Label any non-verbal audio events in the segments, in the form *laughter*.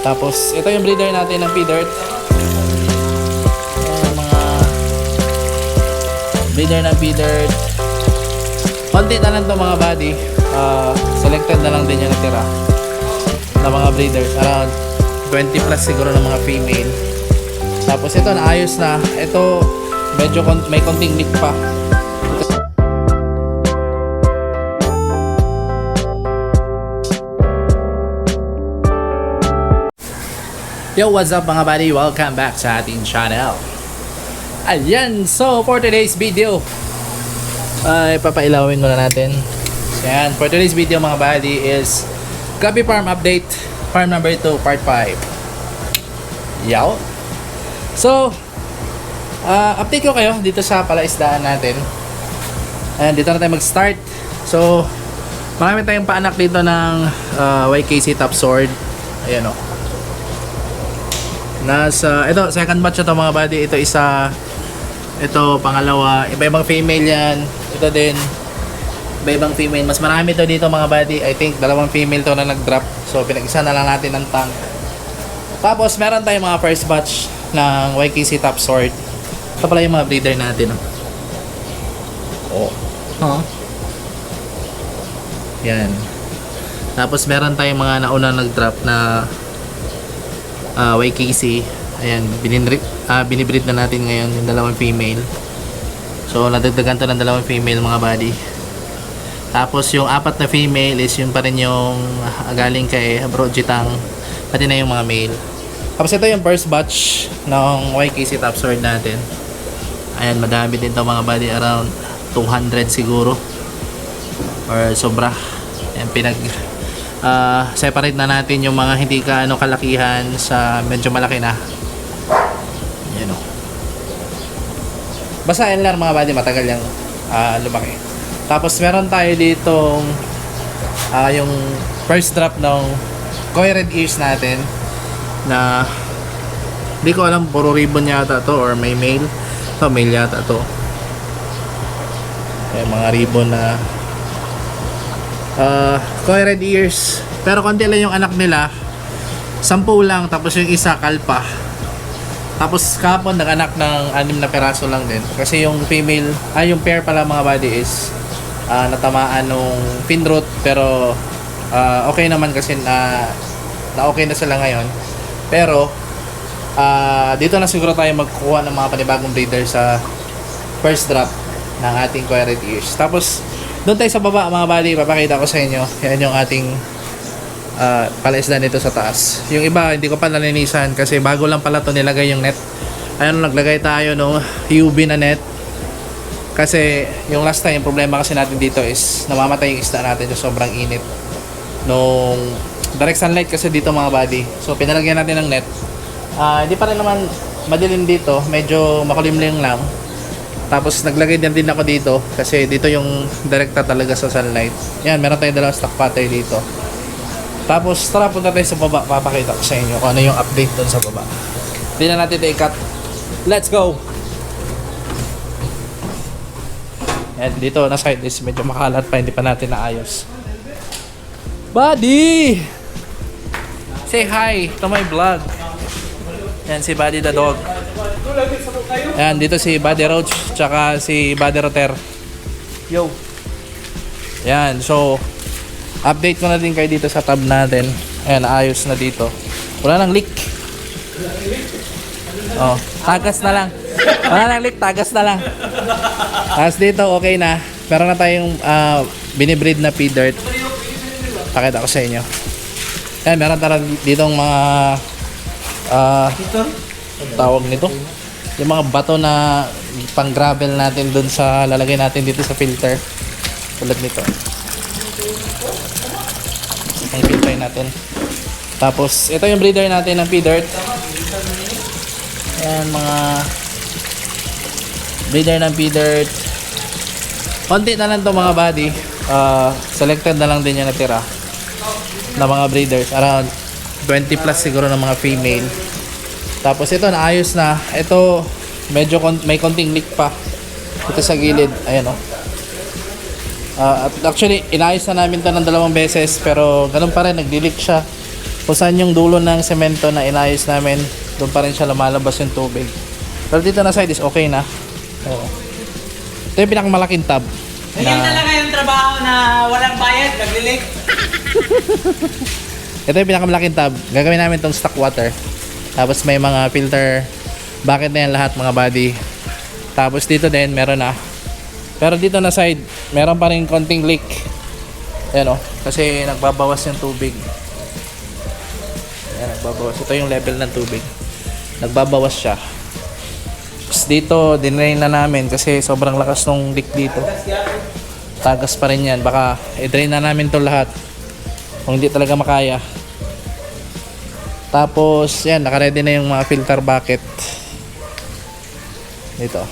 Tapos, ito yung breeder natin ng P-Dirt. Ayan, mga breeder ng P-Dirt. Konti na lang to mga body. Ah, selected na lang din yung natira na mga breeders. Around 20 plus siguro ng mga female. Tapos ito, naayos na. Ito, medyo kon- may konting leak pa. Yo, what's up mga buddy? Welcome back sa ating channel. Ayan, so for today's video, ay papailawin muna natin. Ayan, for today's video mga buddy is Gabi Farm Update, Farm number 2, part 5. Yaw. So, ah, update ko kayo dito sa palaisdaan natin. Ayan, dito na tayo mag-start. So, marami tayong paanak dito ng ah, YKC Top Sword. Ayan o. Nasa, ito, second batch na to mga buddy. Ito isa, ito pangalawa. Iba-ibang female yan. Ito din. Iba-ibang female. Mas marami to dito mga buddy. I think dalawang female to na nag-drop. So, pinag-isa na lang natin ng tank. Tapos, meron tayong mga first batch ng YKC Top Sword. Ito pala yung mga breeder natin. Oh. Huh? Yan. Tapos, meron tayong mga nauna nag-drop na uh, YKC. Ayan, binibreed, ah binibreed na natin ngayon yung dalawang female. So, nadagdagan to ng dalawang female mga buddy. Tapos, yung apat na female is yun pa rin yung ah, galing kay Bro Jitang. Pati na yung mga male. Tapos, ito yung first batch ng YKC Top Sword natin. Ayan, madami din to mga buddy. Around 200 siguro. Or sobra. Ayan, pinag ah separate na natin yung mga hindi ka ano kalakihan sa medyo malaki na. Yan o. Basta LR mga buddy, matagal yung ah, lumaki. Tapos meron tayo ditong ah, yung first drop ng Koi Red Ears natin na hindi ko alam puro ribbon yata to or may male. To male yata to. Ayan, mga ribbon na uh, Koi Red Ears. Pero konti lang yung anak nila. Sampu lang. Tapos yung isa, kalpa. Tapos kapon nag-anak ng anim na peraso lang din. Kasi yung female, ay yung pair pala mga body is ah, natamaan nung fin root. Pero ah, okay naman kasi na, na okay na sila ngayon. Pero ah, dito na siguro tayo magkukuha ng mga panibagong breeder sa first drop ng ating Koi Red Ears. Tapos doon tayo sa baba mga bali, papakita ko sa inyo. Yan yung ating uh, palaisda nito sa taas. Yung iba, hindi ko pa nalinisan kasi bago lang pala to nilagay yung net. Ayun, naglagay tayo ng UV na net. Kasi yung last time, yung problema kasi natin dito is namamatay yung isda natin sa sobrang init. Nung direct sunlight kasi dito mga body. So, pinalagyan natin ng net. Ah, hindi pa rin naman madilim dito. Medyo makulimlim lang. Tapos naglagay din din ako dito kasi dito yung direkta talaga sa sunlight. Yan, meron tayong dalawang stock pattern dito. Tapos tara punta tayo sa baba. Papakita ko sa inyo kung ano yung update doon sa baba. Hindi na natin i-cut. Let's go! Yan, dito na side is medyo makalat pa. Hindi pa natin naayos. Buddy! Say hi to my vlog. Yan si Buddy the dog. Yan, dito si Buddy Roach, tsaka si Buddy Roter. Yo. Yan, so, update ko na din kayo dito sa tab natin. Ayan, ayos na dito. Wala nang leak. Oh, tagas na lang. Wala nang leak, tagas na lang. Tapos dito, okay na. Meron na tayong ah, binibreed na pea dirt. Pakita ko sa inyo. Ayan, meron tara ditong mga ah, tawag nito yung mga bato na pang gravel natin dun sa lalagay natin dito sa filter. Tulad nito. Ang filter natin. Tapos ito yung breeder natin ng P-Dirt. Ayan mga breeder ng P-Dirt. Konti na lang to mga body Ah, selected na lang din yung natira na mga breeders. Around 20 plus siguro ng mga female tapos ito naayos na. Ito medyo kon- may konting leak pa. Ito sa gilid, ayan oh. Ah, at actually inayos na namin 'to ng dalawang beses pero ganun pa rin nagdi-leak siya. kung saan yung dulo ng semento na inayos namin, doon pa rin siya lumalabas yung tubig. Pero dito na side is okay na. Oo. Ito yung pinakamalaking tub. Ganyan talaga yung trabaho na walang bayad, naglilik. *laughs* Ito yung pinakamalaking tub. Gagawin namin tong stock water. Tapos may mga filter bucket na yan lahat mga body. Tapos dito din meron na. Pero dito na side, meron pa rin konting leak. Ayan o. Kasi nagbabawas yung tubig. Ayan, nagbabawas. Ito yung level ng tubig. Nagbabawas siya. Tapos dito, dinain na namin kasi sobrang lakas ng leak dito. Tagas pa rin yan. Baka i-drain na namin to lahat. Kung hindi talaga makaya. Tapos, yan, nakaready na yung mga filter bucket. Dito.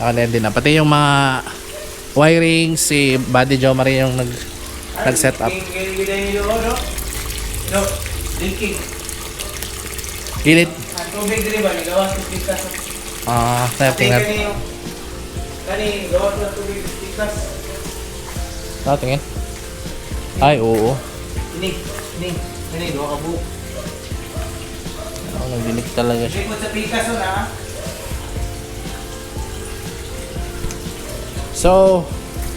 Nakaready na. Pati yung mga wiring, si Buddy Joe Marie yung nag, nag-set up. Pikas. Ah, tingnan. niyo. Kani, gawas ng tubig ng pikas. Ah, tingin. Ay, oo. Ini, ini, ini, gawa ka buo. Oh, nagdinig talaga siya. Likod sa pikas o na. So,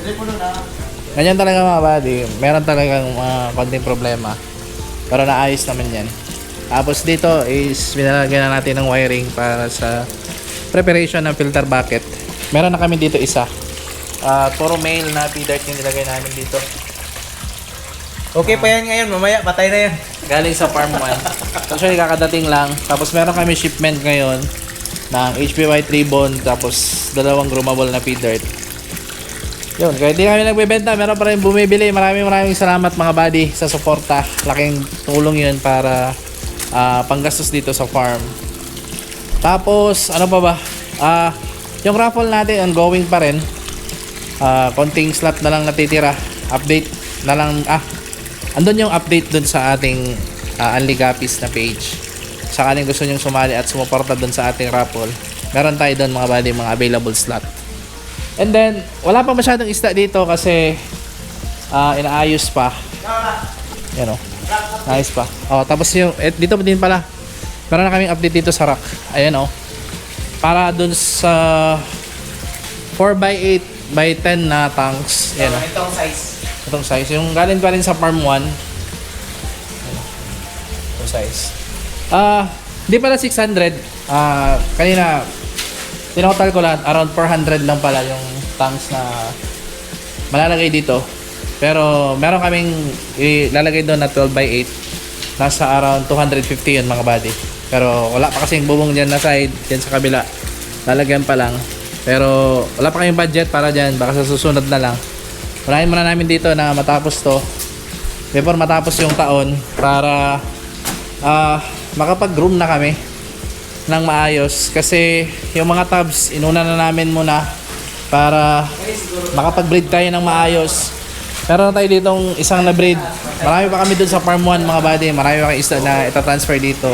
po na. Ganyan talaga mga buddy. Meron talagang mga konting problema. Pero naayos naman yan. Tapos dito is binalagyan na natin ng wiring para sa preparation ng filter bucket. Meron na kami dito isa. Ah, puro male na feeder yung nilagay namin dito. Okay pa yan ngayon, mamaya patay na yan. Galing sa farm 1. Actually kakadating lang. Tapos meron kami shipment ngayon ng HPY 3 bond tapos dalawang groomable na feeder. Yun, kaya di kami nagbebenta, meron pa rin bumibili. Maraming maraming salamat mga buddy sa suporta. Laking tulong yun para ah, panggastos dito sa farm. Tapos, ano pa ba? Ah, yung raffle natin ongoing pa rin. Ah, konting slot na lang natitira. Update na lang. Ah, andun yung update dun sa ating uh, Anligapis na page. Sakaling gusto nyong sumali at sumuporta dun sa ating raffle. Meron tayo dun mga buddy, mga available slot. And then, wala pa masyadong isda dito kasi ah, inaayos pa. Yan o. Nice pa. Oh, tapos yung, eh, dito din pala. Meron na kaming update dito sa rack. Ayan o. Para dun sa 4x8 by 10 na tanks. Yan o. Itong size. Itong size. Yung galing pa rin sa farm 1. Itong size. Ah, hindi pala 600. Ah, kanina tinotal ko lahat around 400 lang pala yung tanks na malalagay dito. Pero meron kaming ilalagay doon na 12 by 8. Nasa around 250 yun mga buddy. Pero wala pa kasing bubong dyan na side, dyan sa kabila. Lalagyan pa lang. Pero wala pa kayong budget para dyan. Baka sa susunod na lang. Unahin muna namin dito na matapos to. Before matapos yung taon para ah makapag-groom na kami ng maayos kasi yung mga tabs inuna na namin muna para makapag-breed tayo ng maayos. Meron na tayo ditong isang na-breed. Marami pa kami dun sa farm 1 mga buddy. Marami pa kami isda na itatransfer dito.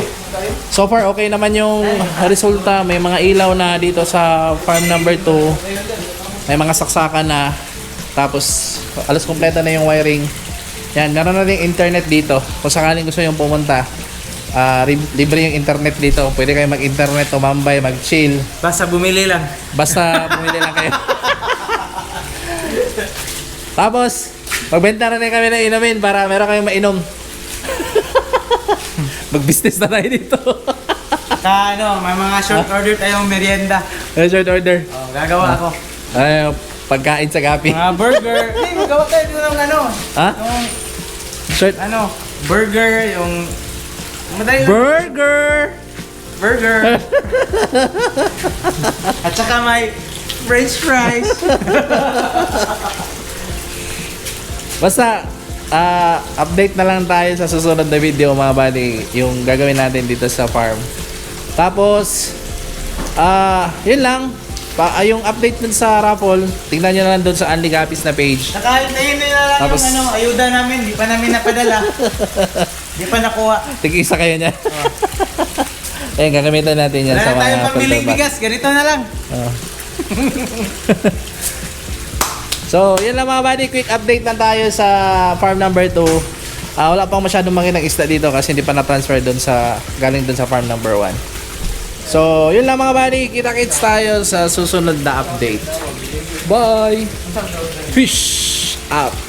So far okay naman yung resulta. May mga ilaw na dito sa farm number 2. May mga saksakan na. Tapos alas kompleto na yung wiring. Yan, meron na rin internet dito. Kung sakaling gusto yung pumunta, ah, ri- libre yung internet dito. Pwede kayo mag-internet, tumambay, mag-chill. Basta bumili lang. Basta bumili lang kayo. Tapos, magbenta na rin kami ng inumin para meron kayong mainom. *laughs* Mag-business na tayo dito. Sa ano, may mga short order tayong merienda. Ano short order? Oh, gagawa ako. Ay, pagkain sa gapi. Mga burger. *laughs* Hindi, magawa tayo dito ng ano. Ha? Yung Short ano, burger, yung... Madali lang. burger! burger. *laughs* At saka may french fries. *laughs* Basta, ah, update na lang tayo sa susunod na video mga buddy, yung gagawin natin dito sa farm. Tapos, ah, yun lang. Pa, ah, yung update dun sa raffle, tingnan nyo na lang dun sa Andy Gapis na page. Nakahintayin na lang Tapos- yung ano, ayuda namin. Di pa namin napadala. *laughs* Di pa nakuha. Tig-isa kayo niya. Ayun, gagamitan natin yan Wala sa na tayong mga pambiling filter bag. bigas. Ganito na lang. Oo. *laughs* so, yun lang mga buddy. Quick update lang tayo sa farm number 2. Ah, wala pang masyadong makitang isda dito kasi hindi pa na-transfer doon sa galing doon sa farm number 1. So, yun lang mga buddy. Kita-kits tayo sa susunod na update. Bye! Fish out!